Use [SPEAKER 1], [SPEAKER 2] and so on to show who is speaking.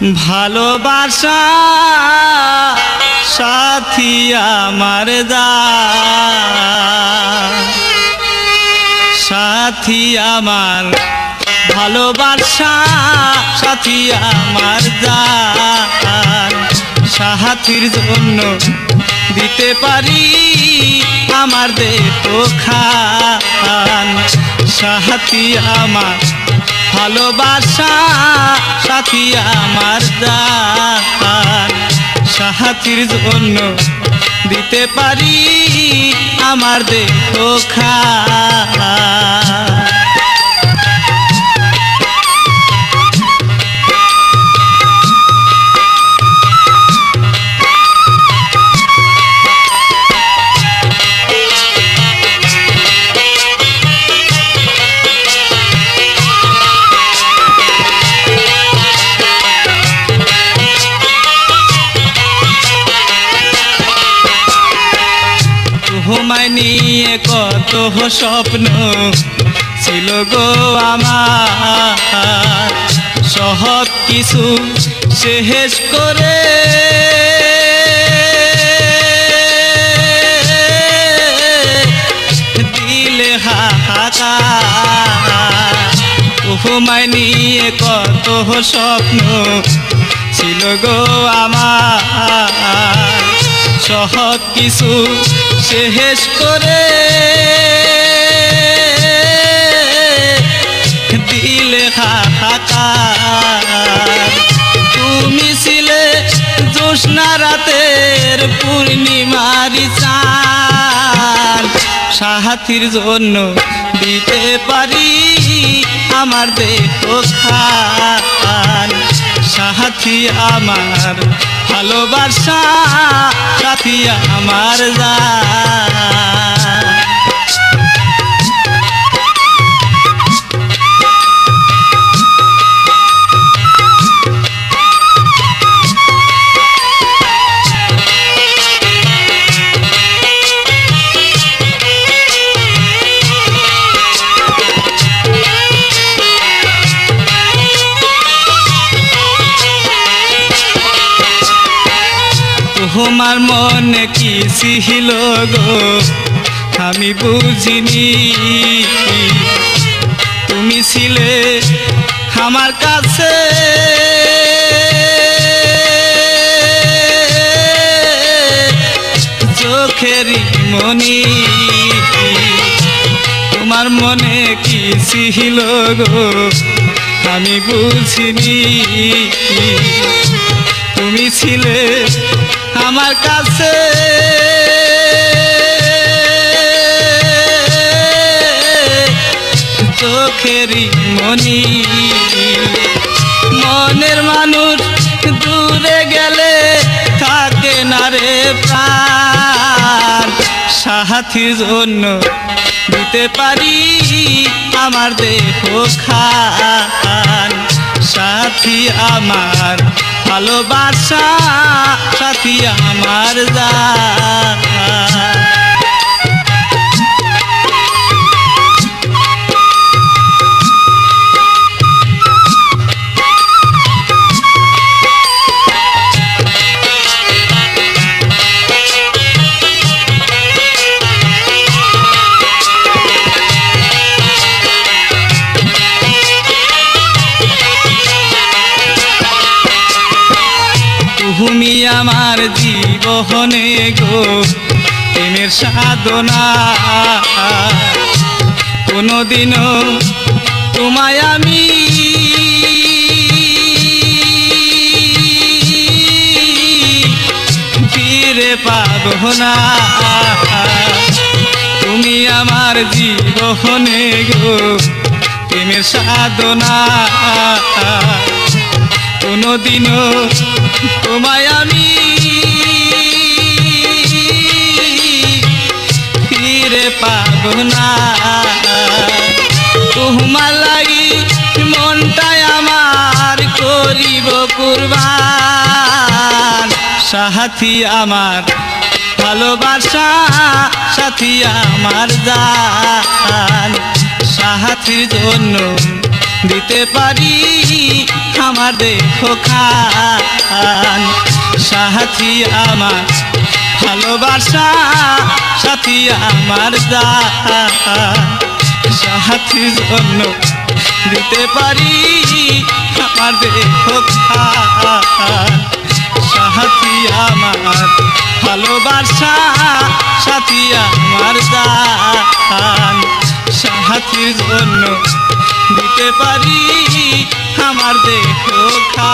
[SPEAKER 1] ভালোবাসা, সাথী আমার দা। সাথী আমার ভালোবাসা, সাথী আমার দান সাহাতির জন্য দিতে পারি আমার দেহ খান। সাহাতি আমার ভালোবাসা সাথী আমার দান সাহাতির জন্য দিতে পারি আমার দেখো খান নিয়ে কত স্বপ্ন ছিল গো আমার। সহজ কিছু শেষ করে দিলে হাহাকার। নিয়ে কত স্বপ্ন ছিল গো আমার। সহজ কিছু শেষ করে। দিলে হাহাকার। তুমি ছিলে জোৎস্না রাতের পূর্ণিমারি চান সাহাতির জন্য দিতে পারি আমার দেহ খান সাথী আমার ভালোবাসা সাথী আমার যা তোমার মনে কি ছিল গো? আমি বুঝিনি। তুমি ছিলে আমার কাছে। চোখেরই মনি। তোমার মনে কি ছিল গো? আমি বুঝিনি। তুমি ছিলে আমার কাছে। চোখেরই মনি। মনের মানুষ দূরে গেলে থাকে না রে প্রাণ। সাথীর জন্য দিতে পারি আমার দেহ খান। সাথী আমার ভালোবাসা সাথী আমার যা। জীবনে গো, প্রেমের সাধনা। কোনোদিনও তোমায় আমি ফিরে পাব না। তুমি আমার জীবনে গো, প্রেমের সাধনা। কোনোদিনও তোমায় আমি না মনটাই আমার করিব কুরবান। আমার ভালোবাসা, সাথী আমার জান সাহাতির জন্য দিতে পারি আমার দেখো খান। সাহাতি আমার ভালোবাসা, সাথী আমার দা সাহাতির জন্য দিতে পারি আমার খান সাথী আমার ভালোবাসা, সাথী আমার দান। সাথীর জন্য দিতে পারি আমার দেখো খা